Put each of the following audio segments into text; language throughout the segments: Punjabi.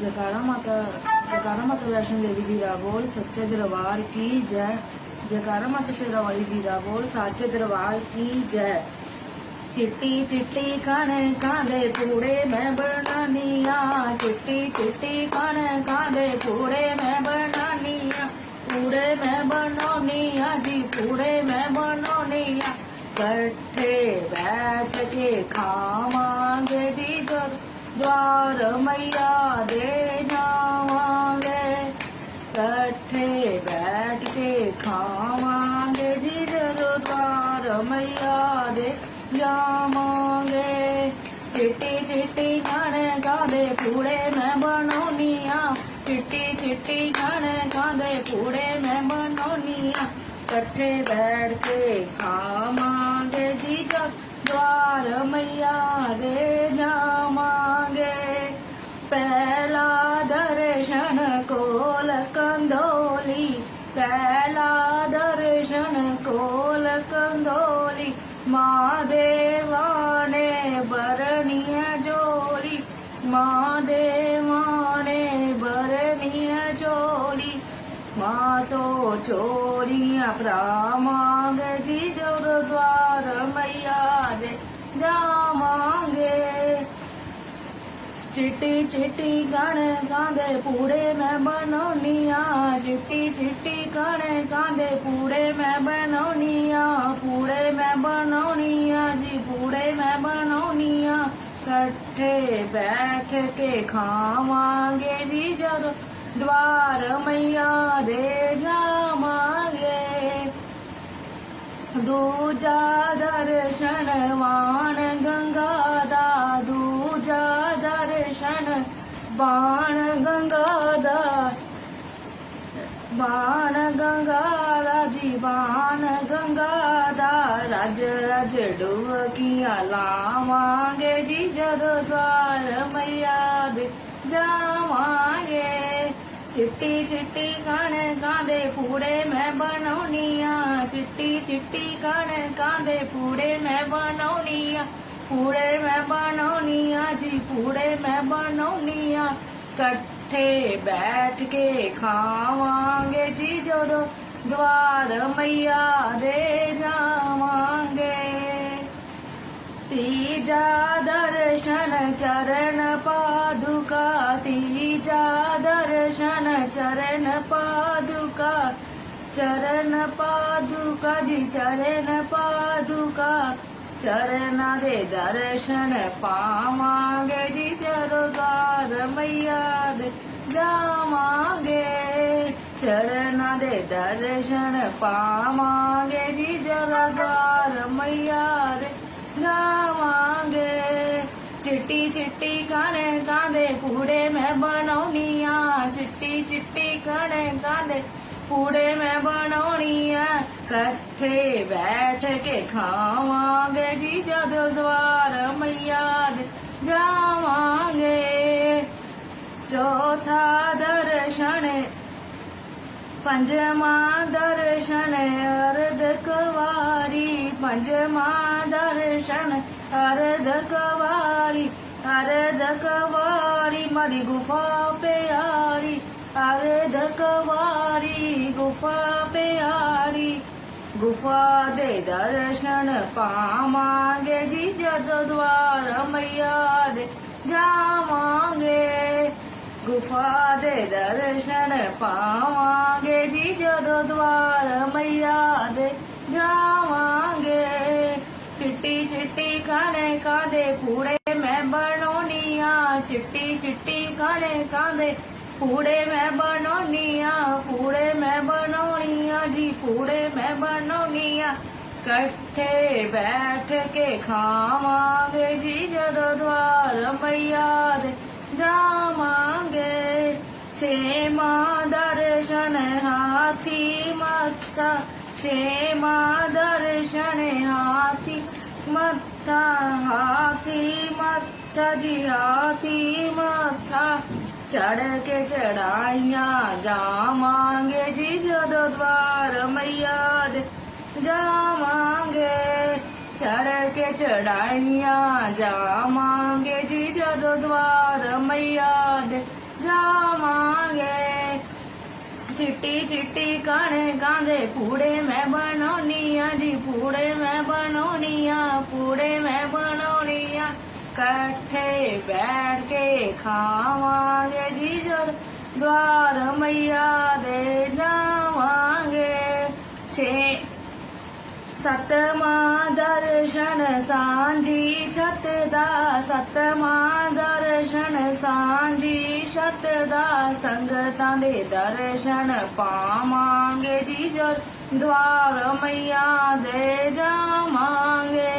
ਜਕਾਰਾ ਮਾਤਾ ਜਕਾਰਾ ਮਾਤਾ ਵੈਸ਼ਨੋ ਦੇਵੀ ਜੀ ਦਾ ਬੋਲ, ਸੱਚੇ ਦਰਬਾਰ ਕੀ ਜੈ? ਜਕਾਰਾ ਮਾਤਾ ਸ਼ੇਰਾਵਾਲੀ ਜੀ ਦਾ ਬੋਲ, ਸੱਚੇ ਦਰਬਾਰ ਕੀ ਜੈ? ਚਿੱਟੀ ਚਿੱਟੀ ਕਣਕਾਂ ਦੇ ਪੂੜੇ ਮੈਂ ਬਣਾਨੀਆਂ। ਚਿੱਟੀ ਚਿੱਟੀ ਕਣਕਾਂ ਦੇ ਪੂੜੇ ਮੈਂ ਬਣਾਨੀਆਂ। ਪੂੜੇ ਮੈਂ ਬਣਾਉਣੀਆਂ ਜੀ ਪੂੜੇ ਮੈਂ ਬਣਾਉਣੀਆਂ ਇਕੱਠੇ ਬੈਠ ਕੇ ਖਾਵਾਂ ਜਦ ਦਵਾਰ ਮਈਆ ਦੇ ਜਾਵਾਂਗੇ ਇਕੱਠੇ ਬੈਠ ਕੇ ਖਾਵਾਂਗੇ। ਜੀ ਜਦੋਂ ਦਵਾਰ ਮਈਆ ਦੇ ਜਾਵਾਂਗੇ ਚਿੱਟੀ ਚਿੱਟੀ ਕਣਕਾਂ ਦੇ ਪੂੜੇ ਮੈਂ ਬਣਾਉਣੀਆਂ ਚਿੱਟੀ ਚਿੱਟੀ ਕਣਕਾਂ ਦੇ ਪੂੜੇ ਮੈਂ ਬਣਾਉਣੀਆਂ ਇਕੱਠੇ ਬੈਠ ਕੇ ਖਾਵਾਂਗੇ। ਜੀ ਜਦ ਦਵਾਰ ਮਈਆ ਦੇ ਜਾ ਪਹਿਲਾ ਦਰਸ਼ਨ ਕੋਲ ਕੰਦੋਲੀ ਮਾਂ ਦੇਵਾਨੇ ਬਰਨੀਆ ਜੋਲੀ ਮਾਂ ਦੇਵਾਨੇ ਬਰਨੀਆ ਜੋਲੀ। ਮਾਂ ਤੋਂ ਚੋਰੀਆਂ ਭਰਾਵਾਂਗੇ ਜੀ ਜਦੋਂ ਦਵਾਰ ਮਈਆ ਦੇ ਜਾ ਚਿੱਟੀ ਚਿੱਟੀ ਗਣ ਕਾਂਦੇ ਪੂੜੇ ਮੈਂ ਬਣਾਉਣੀਆਂ ਚਿੱਟੀ ਚਿੱਟੀ ਗਣ ਕਾਂਦੇ ਪੂੜੇ ਮੈਂ ਬਣਾਉਣੀਆਂ ਪੂੜੇ ਮੈਂ ਬਣਾਉਣੀਆਂ ਜੀ ਪੂੜੇ ਮੈਂ ਬਣਾਉਣੀਆਂ ਇਕੱਠੇ ਬੈਠ ਕੇ ਖਾਵਾਂਗੇ ਜੀ ਜਦੋਂ ਦਵਾਰ ਮਈਆ ਦੇ ਜਾਵਾਂਗੇ। ਦੂਜਾ ਦਰਸ਼ਨ ਬਾਣ ਗੰਗਾ ਦਾ ਜੀ ਬਾਣ ਗੰਗਾ ਦਾ ਰਜ ਰਜ ਡੁਬਕੀਆਂ ਲਾਵਾਂਗੇ ਜੀ ਜਦੋਂ ਦਵਾਰ ਮਈਆ ਦੇ ਜਾਵਾਂਗੇ। ਚਿੱਟੀ ਚਿੱਟੀ ਕਣਕਾਂ ਦੇ ਪੂੜੇ ਮੈਂ ਬਣਾਉਣੀਆਂ ਚਿੱਟੀ ਚਿੱਟੀ ਕਣਕਾਂ ਦੇ ਪੂੜੇ ਮੈਂ ਬਣਾਉਣੀਆਂ ਪੂੜੇ ਮੈਂ ਬਣਾਉਣੀਆਂ ਜੀ, ਪੂੜੇ ਮੈਂ ਬਣਾਉਣੀਆਂ ਇਕੱਠੇ ਬੈਠ ਕੇ ਖਾਵਾਂਗੇ ਜੀ, ਜਦੋਂ ਦਵਾਰ ਮਈਆ ਦੇ ਜਾਵਾਂਗੇ। ਤੀਜਾ ਦਰਸ਼ਨ ਚਰਨ ਪਾਦੁਕਾ, ਤੀਜਾ ਦਰਸ਼ਨ ਚਰਨ ਪਾਦੁਕਾ ਚਰਨ ਪਾਦੁਕਾ ਜੀ, ਚਰਨ ਪਾਦੁਕਾ, ਚਰਨਾਂ ਦੇ ਦਰਸ਼ਨ ਪਾਵਾਂਗੇ ਜੀ, ਜਦੋਂ ਦਵਾਰ ਮਈਆ ਜਾਵਾਂਗੇ, ਚਰਨਾਂ ਦੇ ਦਰਸ਼ਨ ਪਾਵਾਂਗੇ ਜੀ ਜਦੋਂ ਦਵਾਰ ਮਈਆ ਦੇ ਜਾਵਾਂਗੇ। ਚਿੱਟੀ ਚਿੱਟੀ ਕਣਕਾਂ ਦੇ ਪੂੜੇ ਮੈਂ ਬਣਾਉਣੀਆਂ ਚਿੱਟੀ ਚਿੱਟੀ ਕਣਕਾਂ ਦੇ ਪੂੜੇ ਮੈਂ ਬਣਾਉਣੀਆਂ ਇਕੱਠੇ ਬੈਠ ਕੇ ਖਾਵਾਂਗੇ ਜੀ ਜਦੋਂ ਦਵਾਰ ਮਈਆ ਦੇ ਜਾਵਾਂਗੇ। ਚੌਥਾ ਦਰਸ਼ਨ ਪੰਜਵਾਂ ਦਰਸ਼ਨ ਅਰਧ ਕਵਾਰੀ। ਪੰਜਵਾਂ ਦਰਸ਼ਨ, ਅਰਧ ਕਵਾਰੀ। ਅਰਧ ਕਵਾਰੀ, ਮਾਰੀ ਗੁਫਾ ਪਿਆਰੀ। ਅਰਧ ਕਵਾਰੀ, ਗੁਫਾ ਪਿਆਰੀ। ਗੁਫਾ ਦੇ ਦਰਸ਼ਨ ਪਾਵਾਂਗੇ ਜੀ, ਜਦੋਂ ਦਵਾਰ ਮਈਆ ਦੇ ਜਾਵਾਂਗੇ। ਗੁਫਾ ਦੇ ਦਰਸ਼ਨ ਪਾਵਾਂਗੇ ਜੀ, ਜਦੋਂ ਦਵਾਰ ਮਈਆ ਦੇ ਜਾਵਾਂਗੇ। ਚਿੱਟੀ ਚਿੱਟੀ ਖਾਣੇ ਕਾਦੇ ਪੂੜੇ ਮੈਂ ਬਣਾਉਣੀਆਂ ਚਿੱਟੀ ਚਿੱਟੀ ਖਾਣੇ ਕਾਦੇ ਪੂੜੇ ਮੈਂ ਬਣਾਉਣੀਆਂ ਪੂੜੇ ਮੈਂ ਬਣਾਉਣੀਆਂ ਜੀ ਪੂੜੇ ਮੈਂ ਬਣਾਉਣੀਆਂ ਇਕੱਠੇ ਬੈਠ ਕੇ ਖਾਵਾਂਗੇ ਜੀ, ਜਦੋਂ ਦਵਾਰ ਮਈਆ ਦੇ ਜਾਵਾਂਗੇ। ਛੇਵਾਂ ਦਰਸ਼ਨ ਹਾਥੀ ਮੱਥਾ, ਛੇਵਾਂ ਦਰਸ਼ਨ ਹਾਥੀ ਮੱਥਾ ਹਾਥੀ ਮੱਥਾ ਜੀ, ਹਾਥੀ ਮੱਥਾ। ਚੜ ਕੇ ਚੜਾਈਆਂ ਜਾਵਾਂਗੇ ਜੀ, ਜਦੋਂ ਦਵਾਰ ਮਈਆ ਦੇ ਜਾਵਾਂਗੇ। ਚੜ ਕੇ ਚੜਾਈਆਂ, ਜਾਵਾਂਗੇ ਜੀ ਜਦੋਂ ਦਵਾਰ ਮਈਆ ਦੇ ਜਾਵਾਂਗੇ। ਚਿੱਟੀ ਚਿੱਟੀ ਕਣਕਾਂ ਦੇ ਪੂੜੇ ਮੈਂ ਬਣਾਉਣੀਆਂ ਜੀ, ਪੂੜੇ ਮੈਂ ਬਣਾਉਣੀਆਂ ਪੂੜੇ ਮੈਂ ਬਣਾਉਣੀਆਂ ਇਕੱਠੇ ਬੈਠ ਕੇ ਖਾਵਾਂਗੇ ਜੀ ਜਦ ਦਵਾਰ ਮਈਆ ਦੇ ਜਾਵਾਂਗੇ। ਛੇ सतमा दर्शन सांझी छतदा सतमा दर्शन सांझी छतदा संगतां दे दर्शन पावांगे जी जर द्वार मैया दे जावांगे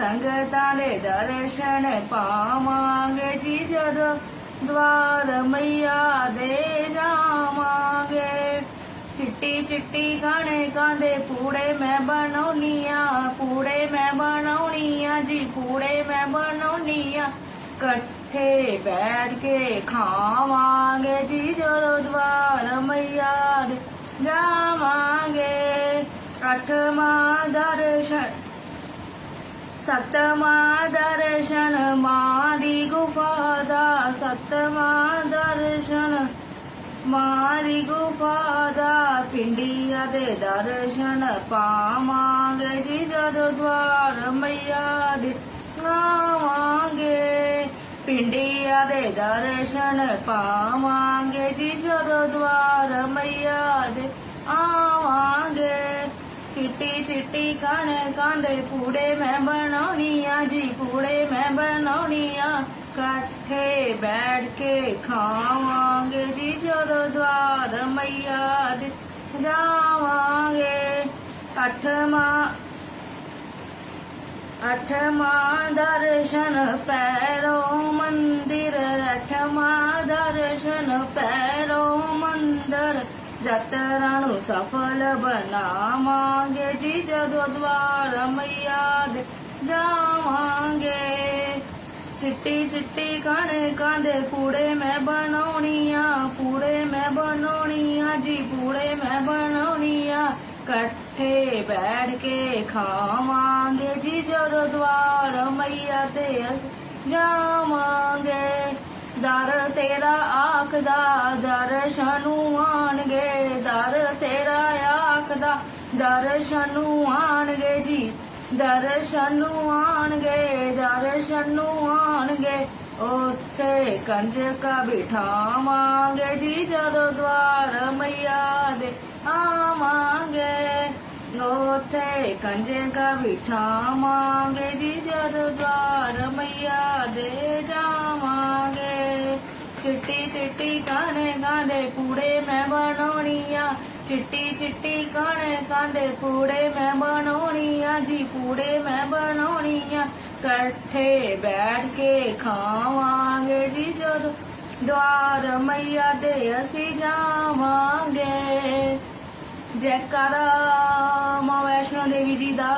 संगतां दे दर्शन पावांगे जी जर द्वार मैया दे जावांगे ਚਿੱਟੀ ਚਿੱਟੀ ਕਣਕਾਂ ਦੇ ਪੂੜੇ ਮੈਂ ਬਣਾਉਣੀਆਂ ਪੂੜੇ ਮੈਂ ਬਣਾਉਣੀਆਂ ਜੀ ਪੂੜੇ ਮੈਂ ਬਣਾਉਣੀਆਂ ਇਕੱਠੇ ਬੈਠ ਕੇ ਖਾਵਾਂਗੇ ਜੀ, ਜਦੋਂ ਦਵਾਰ ਮਈਆ ਦੇ ਜਾਵਾਂਗੇ। ਅੱਠਵਾਂ ਦਰਸ਼ਨ ਸਤਵਾਂ ਦਰਸ਼ਨ, ਮਾਂ ਦੀ ਗੁਫਾ ਦਾ ਸਤਵਾਂ ਦਰਸ਼ਨ, ਮਾਂ ਦੀ ਗੁਫਾ ਦਾ ਪਿੰਡੀਆਂ ਦੇ ਦਰਸ਼ਨ ਪਾਵਾਂਗੇ ਜੀ ਜਦੋਂ ਦਵਾਰ ਮਈਆ ਦੇ ਆਵਾਂਗੇ ਪਿੰਡੀਆਂ ਦੇ ਦਰਸ਼ਨ ਪਾਵਾਂਗੇ ਜੀ ਜਦੋਂ ਦਵਾਰ ਮਈਆ ਦੇ ਆਵਾਂਗੇ। ਚਿੱਟੀ ਚਿੱਟੀ ਕਣਕਾਂ ਦੇ ਪੂੜੇ ਮੈਂ ਬਣਾਉਣੀਆਂ ਜੀ ਪੂੜੇ ਮੈਂ ਬਣਾਉਣੀਆਂ। ਇਕੱਠੇ ਬੈਠ ਕੇ ਖਾਵਾਂਗੇ ਜੀ ਜਦੋਂ ਦਵਾਰ ਮਈਆ ਦੇ ਜਾਵਾਂਗੇ। ਅੱਠਵਾਂ ਅੱਠਵਾਂ ਦਰਸ਼ਨ ਪੈਰੋ ਮੰਦਿਰ ਅੱਠਵਾਂ ਦਰਸ਼ਨ ਪੈਰੋ ਮੰਦਰ। ਜਤਰਾ ਨੂੰ ਸਫਲ ਬਣਾਵਾਂਗੇ ਜੀ ਜਦੋਂ ਦਵਾਰ ਮਈਆ ਦੇ ਜਾਵਾਂਗੇ। ਚਿੱਟੀ ਚਿੱਟੀ ਕਣਕਾਂ ਦੇ ਪੂੜੇ ਮੈਂ ਬਣਾਉਣੀਆਂ, ਪੂੜੇ ਮੈਂ ਬਣਾਉਣੀਆਂ ਜੀ, ਪੂੜੇ ਮੈਂ ਬਣਾਉਣੀਆਂ। ਇਕੱਠੇ ਬੈਠ ਕੇ ਖਾਵਾਂਗੇ ਜੀ ਜਦੋਂ ਦਵਾਰ ਮਈਆ ਤੇ ਜਾਵਾਂਗੇ। ਦਰ ਤੇਰਾ ਆਖਦਾ, ਦਰਸ਼ਨ ਆਣਗੇ। ਦਰ ਤੇਰਾ ਆਖਦਾ, ਦਰਸ਼ਨ ਆਣਗੇ। ਜੀ ਦਰਸ਼ਨ ਆਣਗੇ ਦਰਸ਼ਨ ਆਣਗੇ ਉੱਥੇ ਕੰਜਕਾ ਬਿਠਾਵਾਂਗੇ ਜੀ, ਜਦੋਂ ਦਵਾਰ ਮਈਆ ਦੇ ਆਵਾਂਗੇ। ਉੱਥੇ ਕੰਜਕਾ ਬਿਠਾਵਾਂਗੇ ਜੀ, ਜਦੋਂ ਦਵਾਰ ਮਈਆ ਦੇ ਜਾਵਾਂਗੇ। ਚਿੱਟੀ ਚਿੱਟੀ ਕਾਨੇ ਕਾਂਦੇ ਪੂੜੇ ਮੈਂ ਬਣਾਉਣੀਆਂ ਚਿੱਟੀ ਚਿੱਟੀ ਕਾਨੇ ਕਾਂਦੇ ਪੂੜੇ ਮੈਂ ਬਣਾਉਣੀਆਂ, ਜੀ ਪੂੜੇ ਮੈਂ ਬਣਾਉਣੀਆਂ। ਇਕੱਠੇ ਬੈਠ ਕੇ ਖਾਵਾਂਗੇ ਜੀ ਜਦੋਂ ਦਵਾਰ ਮਈਆ ਦੇ ਅਸੀਂ ਜਾਵਾਂਗੇ। ਜੈਕਾਰਾ ਮਾਂ ਵੈਸ਼ਨੋ ਦੇਵੀ ਜੀ ਦਾ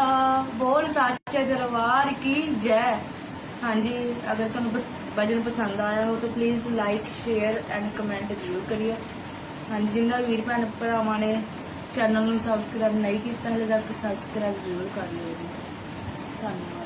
ਬੋਲ ਸੱਚੇ ਦਰਬਾਰ ਕੀ ਜੈ। ਹਾਂਜੀ, ਅਗਰ ਤੁਹਾਨੂੰ ਬਸ- ਭਜਨ ਪਸੰਦ ਆਇਆ ਹੋ ਤਾਂ please like share and comment ਜ਼ਰੂਰ ਕਰਿਓ। ਹਾਂਜੀ, ਜਿੰਨਾ ਵੀਰ ਭੈਣ ਭਰਾਵਾਂ ਨੇ ਚੈਨਲ ਨੂੰ ਸਬਸਕ੍ਰਾਈਬ ਨਹੀਂ ਕੀਤਾ, ਹਲੇ ਤੱਕ ਸਬਸਕ੍ਰਾਈਬ ਜ਼ਰੂਰ ਕਰ ਲਿਓ ਜੀ। ਧੰਨਵਾਦ।